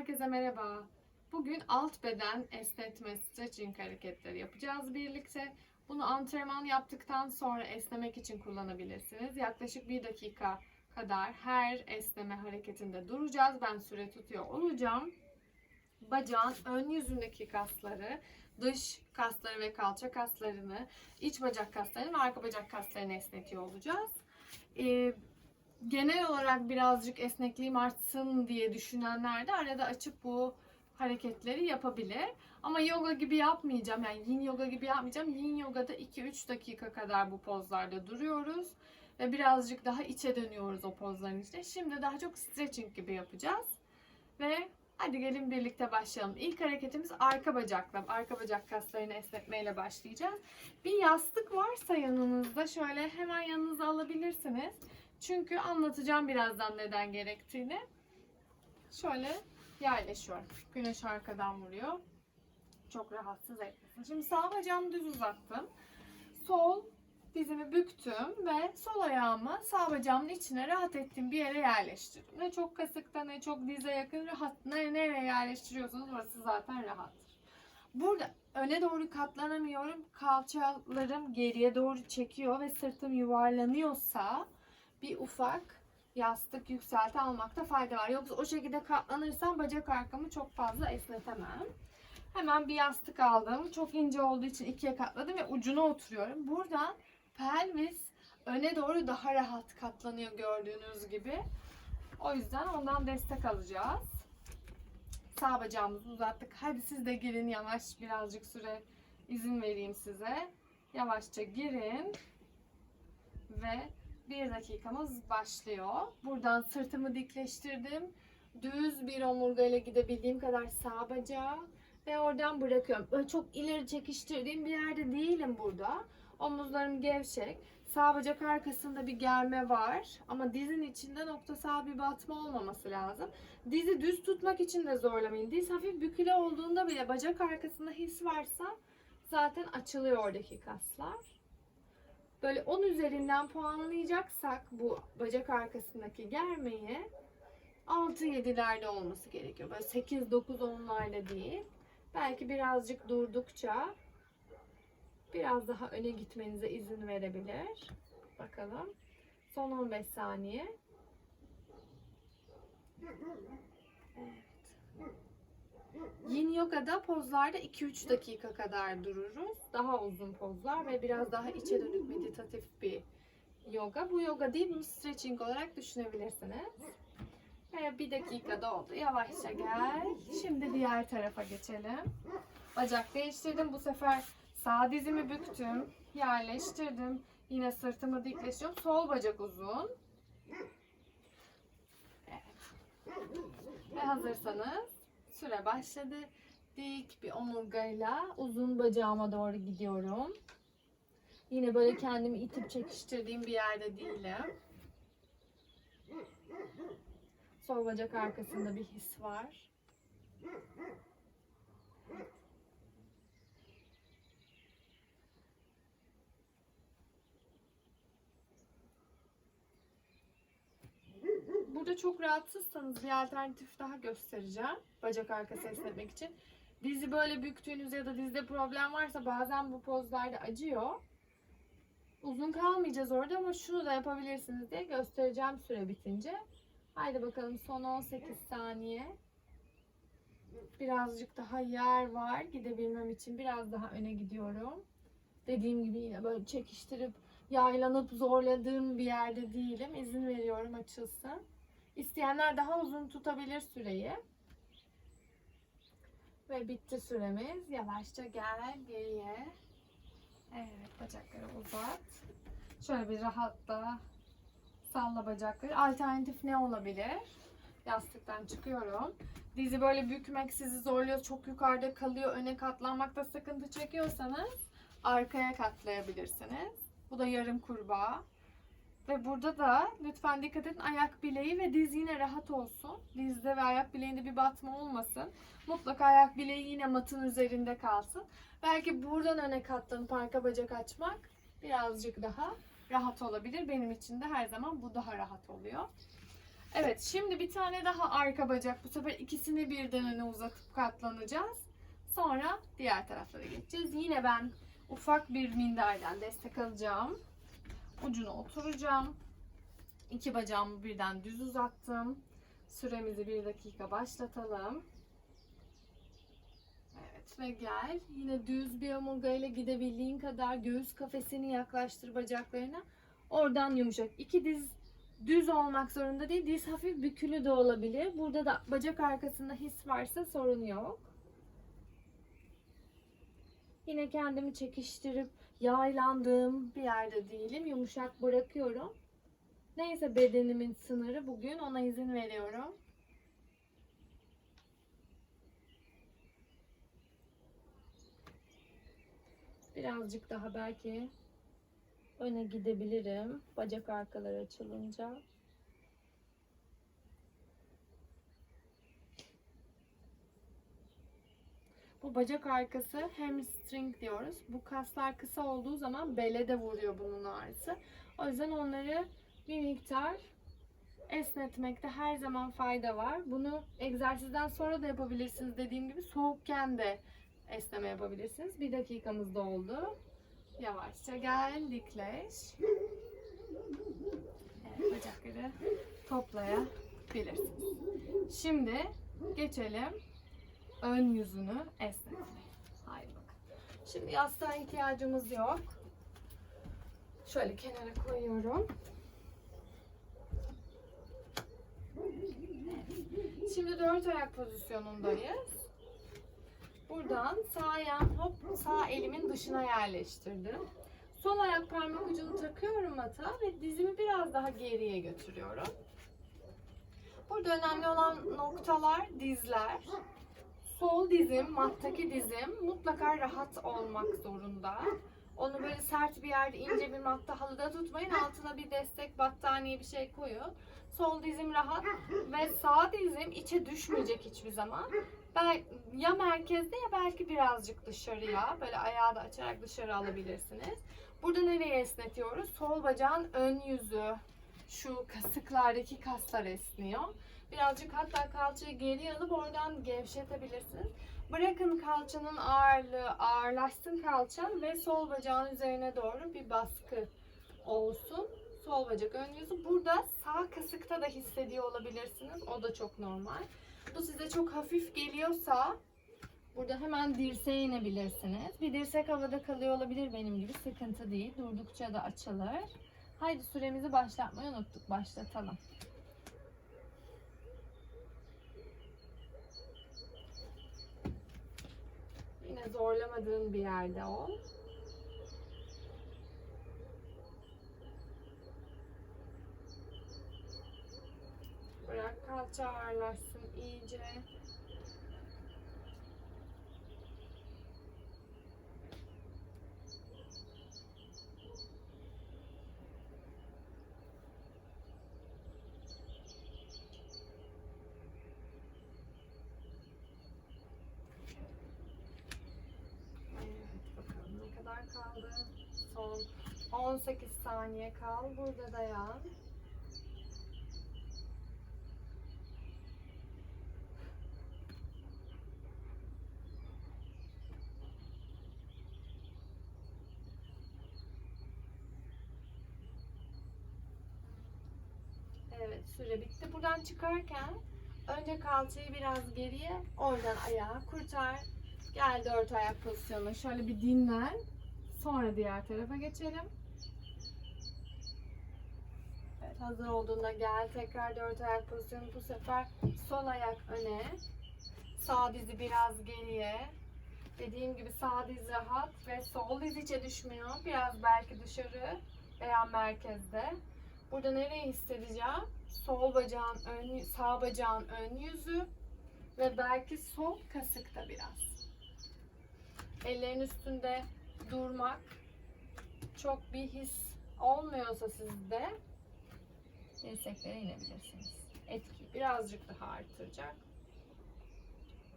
Herkese merhaba. Bugün alt beden esnetme stretching hareketleri yapacağız birlikte. Bunu antrenman yaptıktan sonra esnemek için kullanabilirsiniz. Yaklaşık bir dakika kadar her esneme hareketinde duracağız. Ben süre tutuyor olacağım. Bacağın ön yüzündeki kasları, dış kasları ve kalça kaslarını, iç bacak kaslarını ve arka bacak kaslarını esnetiyor olacağız. Ee, genel olarak birazcık esnekliğim artsın diye düşünenler de arada açıp bu hareketleri yapabilir. Ama yoga gibi yapmayacağım. Yani yin yoga gibi yapmayacağım. Yin yogada 2-3 dakika kadar bu pozlarda duruyoruz. Ve birazcık daha içe dönüyoruz o pozların içine. Şimdi daha çok stretching gibi yapacağız. Ve hadi gelin birlikte başlayalım. İlk hareketimiz arka bacakla, arka bacak kaslarını esnetmeyle başlayacağız. Bir yastık varsa yanınızda şöyle hemen yanınıza alabilirsiniz. Çünkü anlatacağım birazdan neden gerektiğini. Şöyle yerleşiyorum. Güneş arkadan vuruyor. Çok rahatsız etmesin. Şimdi sağ bacağımı düz uzattım. Sol dizimi büktüm ve sol ayağımı sağ bacağımın içine rahat ettiğim bir yere yerleştirdim. Ne çok kasıkta ne çok dize yakın rahat. Ne, nereye yerleştiriyorsanız orası zaten rahattır. Burada öne doğru katlanamıyorum. Kalçalarım geriye doğru çekiyor ve sırtım yuvarlanıyorsa bir ufak yastık yükselti almakta fayda var. Yoksa o şekilde katlanırsam bacak arkamı çok fazla esnetemem. Hemen bir yastık aldım. Çok ince olduğu için ikiye katladım ve ucuna oturuyorum. Buradan pelvis öne doğru daha rahat katlanıyor gördüğünüz gibi. O yüzden ondan destek alacağız. Sağ bacağımızı uzattık. Hadi siz de girin yavaş birazcık süre izin vereyim size. Yavaşça girin ve bir dakikamız başlıyor. Buradan sırtımı dikleştirdim. Düz bir omurgayla gidebildiğim kadar sağ bacağı ve oradan bırakıyorum. Böyle çok ileri çekiştirdiğim bir yerde değilim burada. Omuzlarım gevşek. Sağ bacak arkasında bir germe var. Ama dizin içinde noktasal bir batma olmaması lazım. Dizi düz tutmak için de zorlamayın. Diz hafif bükülü olduğunda bile bacak arkasında his varsa zaten açılıyor oradaki kaslar böyle 10 üzerinden puanlayacaksak bu bacak arkasındaki germeyi 6-7'lerde olması gerekiyor. Böyle 8-9-10'larda değil. Belki birazcık durdukça biraz daha öne gitmenize izin verebilir. Bakalım. Son 15 saniye. Evet. Yin yogada pozlarda 2-3 dakika kadar dururuz. Daha uzun pozlar ve biraz daha içe dönük meditatif bir yoga. Bu yoga değil, bunu stretching olarak düşünebilirsiniz. Ve bir dakika doldu. Yavaşça gel. Şimdi diğer tarafa geçelim. Bacak değiştirdim. Bu sefer sağ dizimi büktüm. Yerleştirdim. Yine sırtımı dikleşiyorum. Sol bacak uzun. Evet. Ve hazırsanız Süre başladı. Dik bir omurgayla uzun bacağıma doğru gidiyorum. Yine böyle kendimi itip çekiştirdiğim bir yerde değilim. Sol bacak arkasında bir his var. Burada çok rahatsızsanız bir alternatif daha göstereceğim. Bacak arkası esnetmek için. Dizi böyle büktüğünüz ya da dizde problem varsa bazen bu pozlarda acıyor. Uzun kalmayacağız orada ama şunu da yapabilirsiniz diye göstereceğim süre bitince. Haydi bakalım son 18 saniye. Birazcık daha yer var. Gidebilmem için biraz daha öne gidiyorum. Dediğim gibi yine böyle çekiştirip yaylanıp zorladığım bir yerde değilim. İzin veriyorum açılsın. İsteyenler daha uzun tutabilir süreyi. Ve bitti süremiz. Yavaşça gel geriye. Evet bacakları uzat. Şöyle bir rahatla salla bacakları. Alternatif ne olabilir? Yastıktan çıkıyorum. Dizi böyle bükmek sizi zorluyor. Çok yukarıda kalıyor. Öne katlanmakta sıkıntı çekiyorsanız arkaya katlayabilirsiniz. Bu da yarım kurbağa. Ve burada da lütfen dikkat edin ayak bileği ve diz yine rahat olsun. Dizde ve ayak bileğinde bir batma olmasın. Mutlaka ayak bileği yine matın üzerinde kalsın. Belki buradan öne katlanıp arka bacak açmak birazcık daha rahat olabilir. Benim için de her zaman bu daha rahat oluyor. Evet şimdi bir tane daha arka bacak. Bu sefer ikisini birden öne uzatıp katlanacağız. Sonra diğer taraflara geçeceğiz. Yine ben ufak bir minderden destek alacağım. Ucuna oturacağım. İki bacağımı birden düz uzattım. Süremizi bir dakika başlatalım. Evet ve gel. Yine düz bir omurgayla gidebildiğin kadar göğüs kafesini yaklaştır bacaklarına. Oradan yumuşak. İki diz düz olmak zorunda değil. Diz hafif bükülü de olabilir. Burada da bacak arkasında his varsa sorun yok. Yine kendimi çekiştirip yaylandığım bir yerde değilim. Yumuşak bırakıyorum. Neyse bedenimin sınırı bugün ona izin veriyorum. Birazcık daha belki öne gidebilirim. Bacak arkaları açılınca. Bu bacak arkası hamstring diyoruz. Bu kaslar kısa olduğu zaman bele de vuruyor bunun ağrısı. O yüzden onları bir miktar esnetmekte her zaman fayda var. Bunu egzersizden sonra da yapabilirsiniz. Dediğim gibi soğukken de esneme yapabilirsiniz. Bir dakikamız doldu. Yavaşça gel, dikleş. Evet, bacakları toplayabilirsiniz. Şimdi geçelim ön yüzünü esnetmeye. Haydi bakalım. Şimdi yastığa ihtiyacımız yok. Şöyle kenara koyuyorum. Şimdi dört ayak pozisyonundayız. Buradan sağ ayağım hop sağ elimin dışına yerleştirdim. Sol ayak parmak ucunu takıyorum mata ve dizimi biraz daha geriye götürüyorum. Burada önemli olan noktalar dizler. Sol dizim, mattaki dizim mutlaka rahat olmak zorunda. Onu böyle sert bir yerde ince bir matta halıda tutmayın. Altına bir destek battaniye bir şey koyun. Sol dizim rahat ve sağ dizim içe düşmeyecek hiçbir zaman. Bel ya merkezde ya belki birazcık dışarıya. Böyle ayağı da açarak dışarı alabilirsiniz. Burada nereye esnetiyoruz? Sol bacağın ön yüzü. Şu kasıklardaki kaslar esniyor. Birazcık hatta kalçayı geri alıp oradan gevşetebilirsiniz. Bırakın kalçanın ağırlığı ağırlaşsın kalçan ve sol bacağın üzerine doğru bir baskı olsun. Sol bacak ön yüzü. Burada sağ kasıkta da hissediyor olabilirsiniz. O da çok normal. Bu size çok hafif geliyorsa burada hemen dirseğe inebilirsiniz. Bir dirsek havada kalıyor olabilir benim gibi. Sıkıntı değil. Durdukça da açılır. Haydi süremizi başlatmayı unuttuk. Başlatalım. Yine zorlamadığın bir yerde ol. Bırak kalça ağırlaşsın iyice. Evet bakalım ne kadar kaldı. Son 18 saniye kal. Burada dayan. Evet süre bitti. Buradan çıkarken önce kalçayı biraz geriye oradan ayağa kurtar. Gel dört ayak pozisyonuna şöyle bir dinlen. Sonra diğer tarafa geçelim. Hazır olduğunda gel tekrar dört ayak pozisyonu bu sefer sol ayak öne. Sağ dizi biraz geriye. Dediğim gibi sağ diz rahat ve sol diz içe düşmüyor. Biraz belki dışarı veya merkezde. Burada nereye hissedeceğim? Sol bacağın ön, sağ bacağın ön yüzü ve belki sol kasıkta biraz. Ellerin üstünde durmak çok bir his olmuyorsa sizde dirseklere inebilirsiniz. Etki birazcık daha artıracak.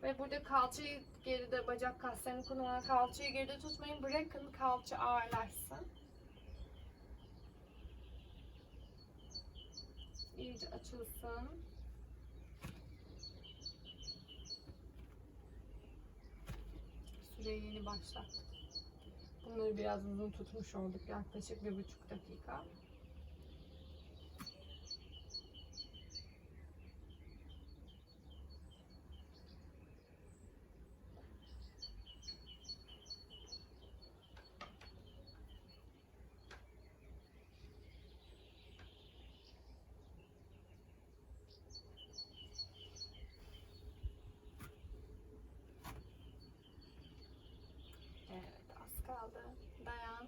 Ve burada kalçayı geride, bacak kaslarını kullanan kalçayı geride tutmayın. Bırakın kalça ağırlaşsın. iyice açılsın. Süreyi yeni başlattık. Bunları biraz uzun tutmuş olduk. Yaklaşık bir buçuk dakika. Evet az kaldı. Dayan.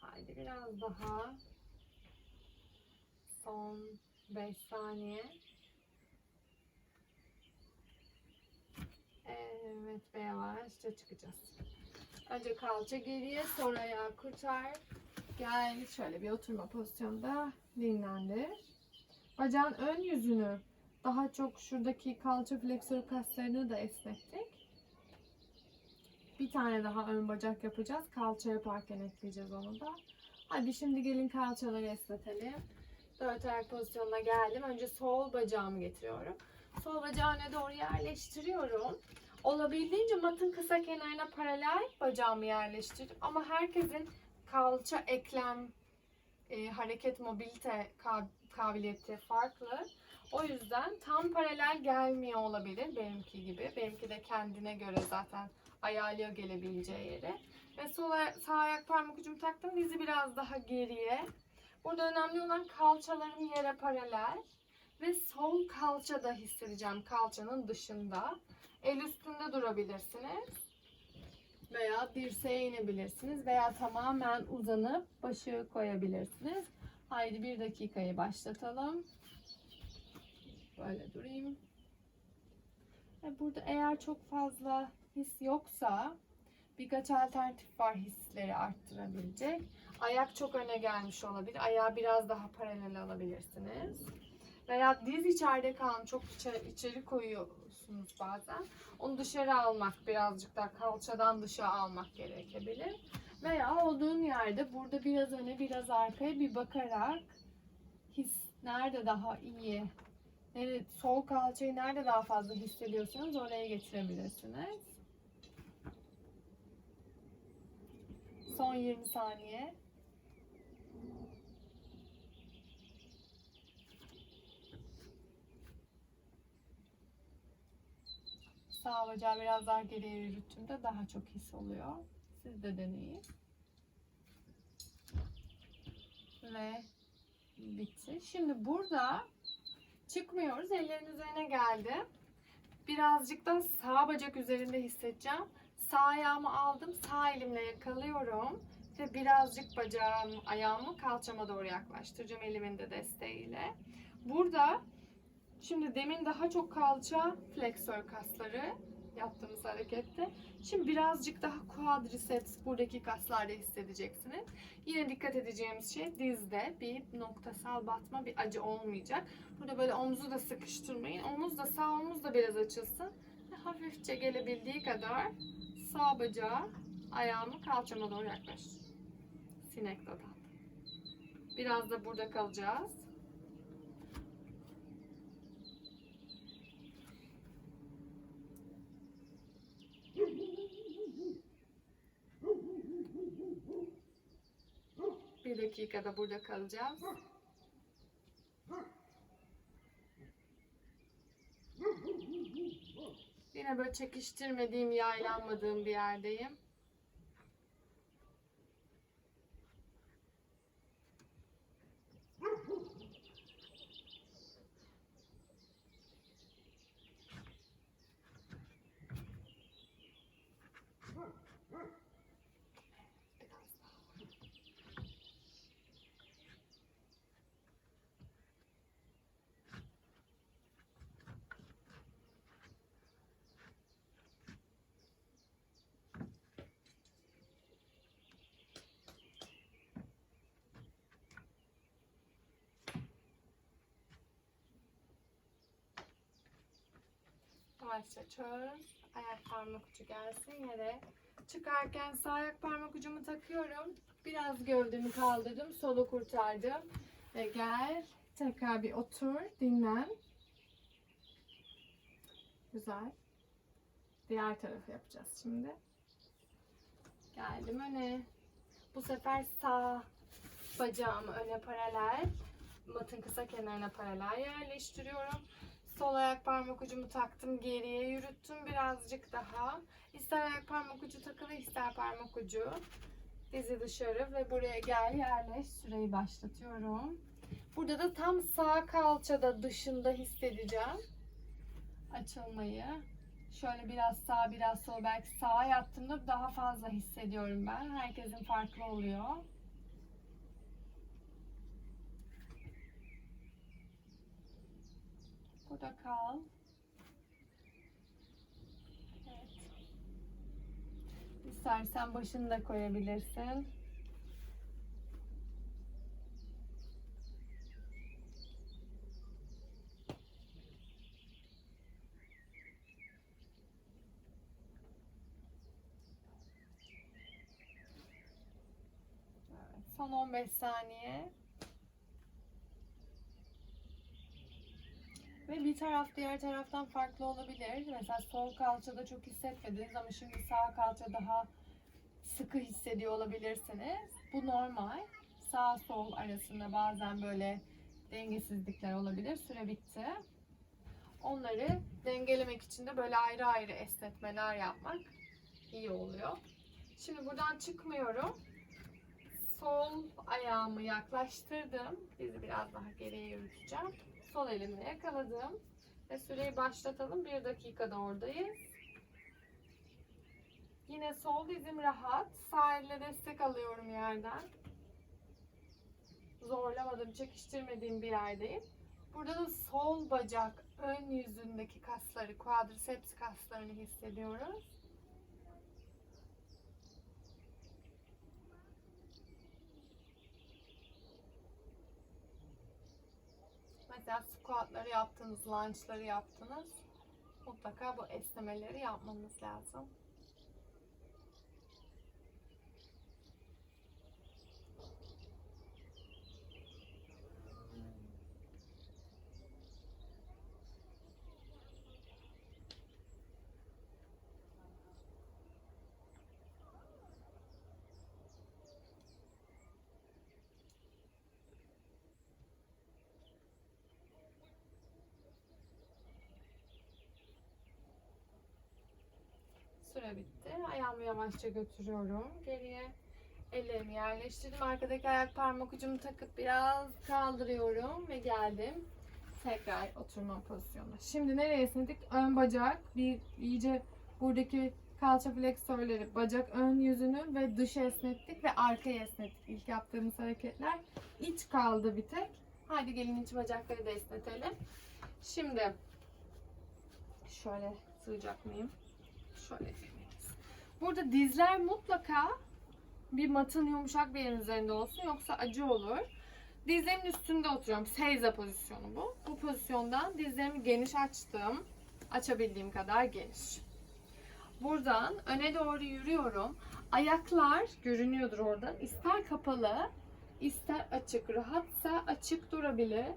Haydi biraz daha. Son 5 saniye. Evet ve yavaşça çıkacağız. Önce kalça geriye, sonra ayağı kurtar. Gel şöyle bir oturma pozisyonda dinlendir. Bacağın ön yüzünü daha çok şuradaki kalça fleksör kaslarını da esnettik. Bir tane daha ön bacak yapacağız. Kalça yaparken ekleyeceğiz onu da. Hadi şimdi gelin kalçaları esnetelim. Dört ayak pozisyonuna geldim. Önce sol bacağımı getiriyorum. Sol bacağı öne doğru yerleştiriyorum. Olabildiğince matın kısa kenarına paralel bacağımı yerleştirdim. Ama herkesin kalça eklem e, hareket mobilite ka- kabiliyeti farklı. O yüzden tam paralel gelmiyor olabilir benimki gibi. Benimki de kendine göre zaten ayarlıyor gelebileceği yere. Ve sol sağ ayak parmak ucumu taktım. Dizi biraz daha geriye. Burada önemli olan kalçalarım yere paralel. Ve sol kalçada hissedeceğim kalçanın dışında. El üstünde durabilirsiniz. Veya dirseğe inebilirsiniz. Veya tamamen uzanıp başı koyabilirsiniz. Haydi bir dakikayı başlatalım. Böyle durayım. Burada eğer çok fazla his yoksa birkaç alternatif var hisleri arttırabilecek. Ayak çok öne gelmiş olabilir. Ayağı biraz daha paralel alabilirsiniz. Veya diz içeride kalan çok içeri, içeri koyuyorsunuz bazen. Onu dışarı almak birazcık daha kalçadan dışa almak gerekebilir. Veya olduğun yerde burada biraz öne biraz arkaya bir bakarak his nerede daha iyi, nerede, sol kalçayı nerede daha fazla hissediyorsanız oraya getirebilirsiniz. Son 20 saniye. Sağ bacağı biraz daha geriye yürüttüğümde daha çok his oluyor. Siz de deneyin. Ve bitti. Şimdi burada çıkmıyoruz. Ellerin üzerine geldim. Birazcık da sağ bacak üzerinde hissedeceğim. Sağ ayağımı aldım. Sağ elimle yakalıyorum. Ve birazcık bacağım, ayağımı kalçama doğru yaklaştıracağım elimin de desteğiyle. Burada Şimdi demin daha çok kalça fleksör kasları yaptığımız harekette. Şimdi birazcık daha quadriceps buradaki kaslarda hissedeceksiniz. Yine dikkat edeceğimiz şey dizde bir noktasal batma, bir acı olmayacak. Burada böyle omuzu da sıkıştırmayın. Omuz da sağ omuz da biraz açılsın. Ve hafifçe gelebildiği kadar sağ bacağı ayağımı kalçama doğru yaklaştır. Sinek dadan. Biraz da burada kalacağız. Bir dakikada burada kalacağız. Yine böyle çekiştirmediğim, yaylanmadığım bir yerdeyim. Yavaşça çöz. Ayak parmak ucu gelsin yere. Çıkarken sağ ayak parmak ucumu takıyorum. Biraz gövdemi kaldırdım. Solu kurtardım. Ve gel. Tekrar bir otur. Dinlen. Güzel. Diğer tarafı yapacağız şimdi. Geldim öne. Bu sefer sağ bacağımı öne paralel, matın kısa kenarına paralel yerleştiriyorum. Sol ayak parmak ucumu taktım, geriye yürüttüm birazcık daha. İster ayak parmak ucu takılı, ister parmak ucu. Dizi dışarı ve buraya gel yerleş. Süreyi başlatıyorum. Burada da tam sağ kalçada dışında hissedeceğim açılmayı. Şöyle biraz sağ biraz sol belki sağa yattığımda daha fazla hissediyorum ben. Herkesin farklı oluyor. Burada kal. Evet. İstersen başını da koyabilirsin. Son 15 saniye. Ve bir taraf diğer taraftan farklı olabilir. Mesela sol kalçada çok hissetmediniz ama şimdi sağ kalça daha sıkı hissediyor olabilirsiniz. Bu normal. Sağ sol arasında bazen böyle dengesizlikler olabilir. Süre bitti. Onları dengelemek için de böyle ayrı ayrı esnetmeler yapmak iyi oluyor. Şimdi buradan çıkmıyorum. Sol ayağımı yaklaştırdım. Bizi biraz daha geriye yürüteceğim. Sol elimle yakaladım. Ve süreyi başlatalım. Bir dakikada oradayız. Yine sol dizim rahat. Sağ elle destek alıyorum yerden. Zorlamadım, çekiştirmediğim bir yerdeyim. Burada da sol bacak ön yüzündeki kasları, quadriceps kaslarını hissediyoruz. Mesela squatları yaptınız, lunge'ları yaptınız. Mutlaka bu esnemeleri yapmanız lazım. Süre bitti. Ayağımı yavaşça götürüyorum. Geriye ellerimi yerleştirdim. Arkadaki ayak parmak ucumu takıp biraz kaldırıyorum ve geldim. Tekrar oturma pozisyonuna. Şimdi nereye esnedik? Ön bacak. Bir iyice buradaki kalça fleksörleri, bacak ön yüzünü ve dışı esnettik ve arkaya esnettik. İlk yaptığımız hareketler. İç kaldı bir tek. Hadi gelin iç bacakları da esnetelim. Şimdi şöyle sığacak mıyım? Şöyle yapayım. Burada dizler mutlaka bir matın yumuşak bir yerin üzerinde olsun yoksa acı olur. Dizlerimin üstünde oturuyorum. Seiza pozisyonu bu. Bu pozisyondan dizlerimi geniş açtım. Açabildiğim kadar geniş. Buradan öne doğru yürüyorum. Ayaklar görünüyordur oradan. İster kapalı, ister açık. Rahatsa açık durabilir.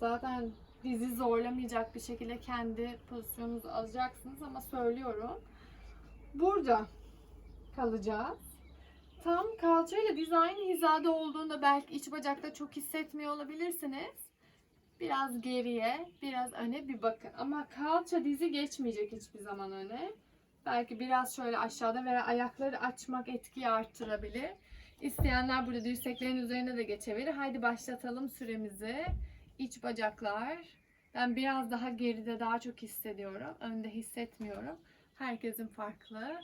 Zaten dizi zorlamayacak bir şekilde kendi pozisyonunuzu alacaksınız ama söylüyorum. Burada kalacağız. Tam kalçayla diz aynı hizada olduğunda belki iç bacakta çok hissetmiyor olabilirsiniz. Biraz geriye, biraz öne bir bakın. Ama kalça dizi geçmeyecek hiçbir zaman öne. Belki biraz şöyle aşağıda veya ayakları açmak etkiyi arttırabilir. İsteyenler burada dirseklerin üzerine de geçebilir. Haydi başlatalım süremizi. İç bacaklar. Ben biraz daha geride daha çok hissediyorum. Önde hissetmiyorum. Herkesin farklı.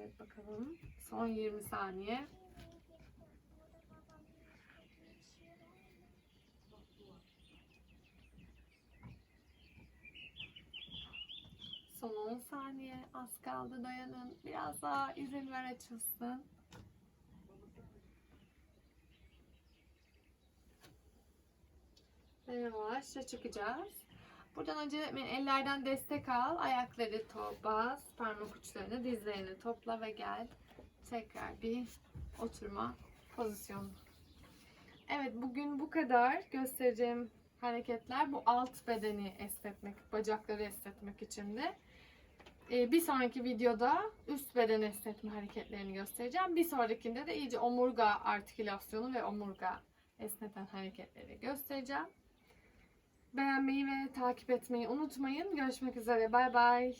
Evet bakalım. Son 20 saniye. Son 10 saniye. Az kaldı dayanın. Biraz daha izin ver açılsın. Ve yavaşça çıkacağız. Buradan önce ellerden destek al. Ayakları to bas. Parmak uçlarını, dizlerini topla ve gel. Tekrar bir oturma pozisyonu. Evet bugün bu kadar göstereceğim hareketler. Bu alt bedeni esnetmek, bacakları esnetmek içindi. Ee, bir sonraki videoda üst beden esnetme hareketlerini göstereceğim. Bir sonrakinde de iyice omurga artikülasyonu ve omurga esneten hareketleri göstereceğim. Beğenmeyi ve takip etmeyi unutmayın. Görüşmek üzere. Bay bay.